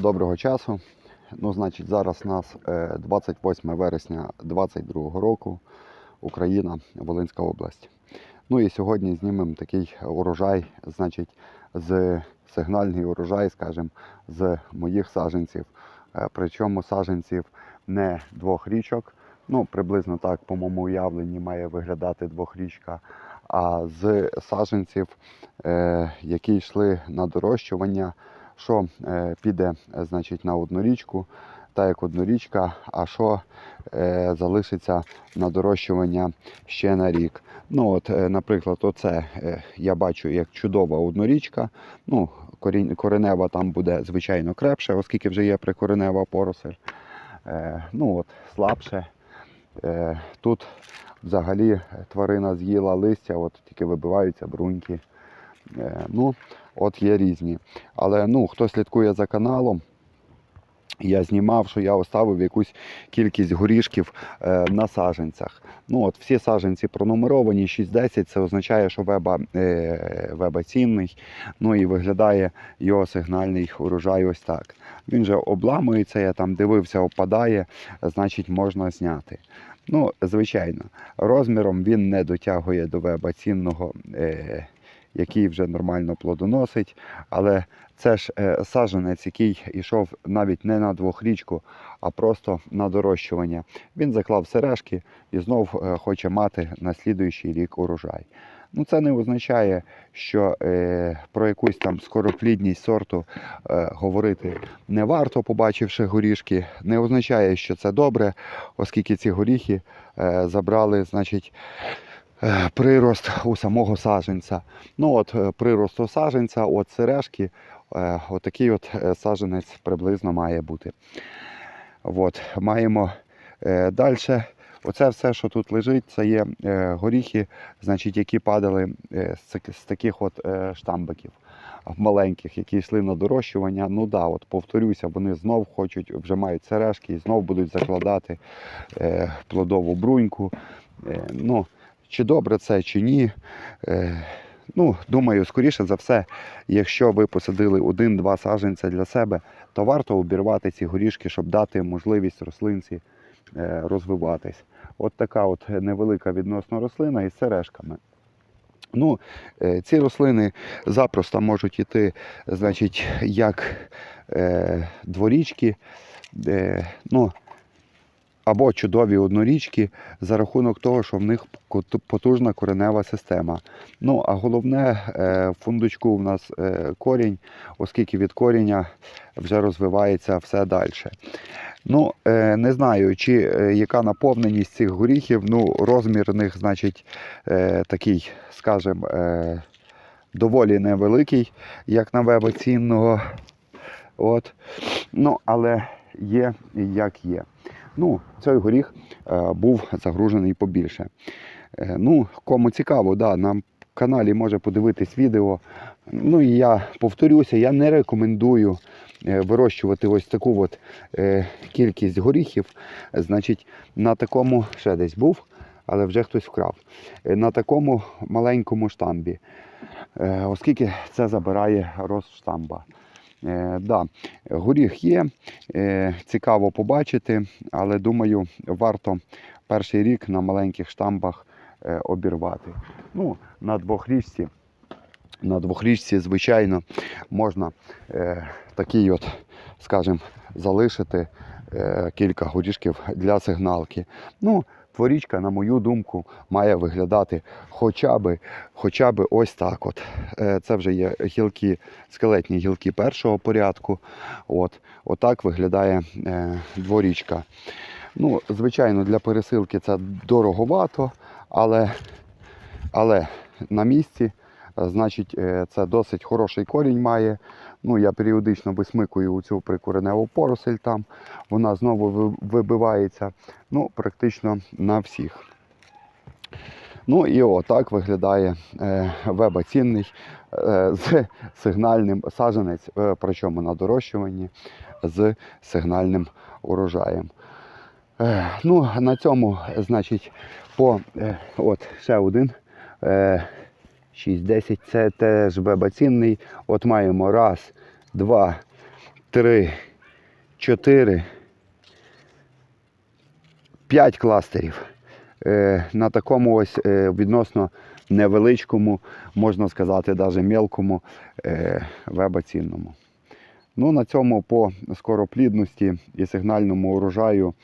Доброго часу. Ну, значить, зараз у нас е, 28 вересня 2022 року, Україна, Волинська область. Ну і сьогодні знімемо такий урожай, значить, з сигнальний урожай, скажімо, з моїх саджанців. Е, Причому саджанців не двох річок. Ну, приблизно так, по моєму уявленні, має виглядати двохрічка. А з саджанців, е, які йшли на дорощування, що е, піде е, значить, на одну річку, та як однорічка, а що е, залишиться на дорощування ще на рік. Ну, от, е, наприклад, оце е, я бачу як чудова однорічка. Ну, корінь, коренева там буде звичайно крепше, оскільки вже є прикоренева поросель. Е, ну, от, слабше. Е, тут взагалі тварина з'їла листя, от тільки вибиваються бруньки. Е, ну, от є різні. Але ну, хто слідкує за каналом, я знімав, що я оставив якусь кількість горішків е, на саджанцях. Ну, от всі саджанці пронумеровані, 6-10, це означає, що веба, е, веба цінний. Ну і виглядає його сигнальний урожай ось так. Він же обламується, я там дивився, опадає, значить можна зняти. Ну, звичайно, розміром він не дотягує до веба цінного, е, який вже нормально плодоносить. Але це ж е, саджанець, який йшов навіть не на двохрічку, а просто на дорощування. Він заклав сережки і знов е, хоче мати на слідуючий рік урожай. Ну, це не означає, що е, про якусь там скороплідність сорту е, говорити не варто, побачивши горішки. Не означає, що це добре, оскільки ці горіхи е, забрали, значить, прирост у самого саджанця. Ну от е, прирост у саджанця, от сережки, е, отакий от е, саджанець приблизно має бути. От, маємо е, далі. Оце все, що тут лежить, це є е, горіхи, значить, які падали е, з, таких от е, штамбиків маленьких, які йшли на дорощування. Ну да, от повторюся, вони знов хочуть, вже мають сережки і знов будуть закладати е, плодову бруньку. Е, ну, чи добре це, чи ні. Е, ну, думаю, скоріше за все, якщо ви посадили один-два саджанця для себе, то варто обірвати ці горішки, щоб дати можливість рослинці е, розвиватись. От така от невелика відносно рослина із сережками. Ну, е, ці рослини запросто можуть йти, значить, як е, дворічки, е, ну, або чудові однорічки за рахунок того, що в них потужна коренева система. Ну, а головне, е, в фундучку в нас е, корінь, оскільки від коріння вже розвивається все далі. Ну, е, не знаю, чи яка наповненість цих горіхів. Ну, розмір них, значить, такий, скажімо, доволі невеликий, як на веба цінного. От. Ну, але є як є. Ну, цей горіх е, був загружений побільше. Е, ну, кому цікаво, да, на каналі може подивитись відео. Ну і я повторюся, я не рекомендую е, вирощувати ось таку от, кількість горіхів. Значить, на такому ще десь був, але вже хтось вкрав. На такому маленькому штамбі, оскільки це забирає рост штамба. Е, да, горіх є, е, цікаво побачити, але думаю, варто перший рік на маленьких штамбах е, обірвати. Ну, на двохрічці, на двохрічці, звичайно, можна такий от, скажімо, залишити кілька горішків для сигналки. Ну, Дворічка, на мою думку, має виглядати хоча би, хоча би ось так. От. Е, Це вже є гілки, скелетні гілки першого порядку. От. Отак виглядає е, дворічка. Ну, звичайно, для пересилки це дороговато, але, але на місці, е, значить, це досить хороший корінь має. Ну, я періодично висмикую у цю прикореневу поросель там, вона знову вибивається ну, практично на всіх. Ну і отак виглядає е, веба цінний е, з сигнальним саджанець, е, причому на дорощуванні з сигнальним урожаєм. Ну, на цьому, значить, по от ще один. Е, 6-10 це теж веба цінний. От маємо раз, два, три, 4, 5 кластерів. Е, На такому ось е, відносно невеличкому, можна сказати, навіть мелкому е, вебацінному. Ну, на цьому по скороплідності і сигнальному урожаю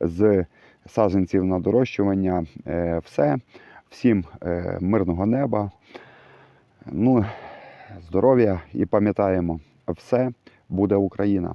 з саджанців на дорощування все. Всім мирного неба, ну, здоров'я і пам'ятаємо, все буде Україна.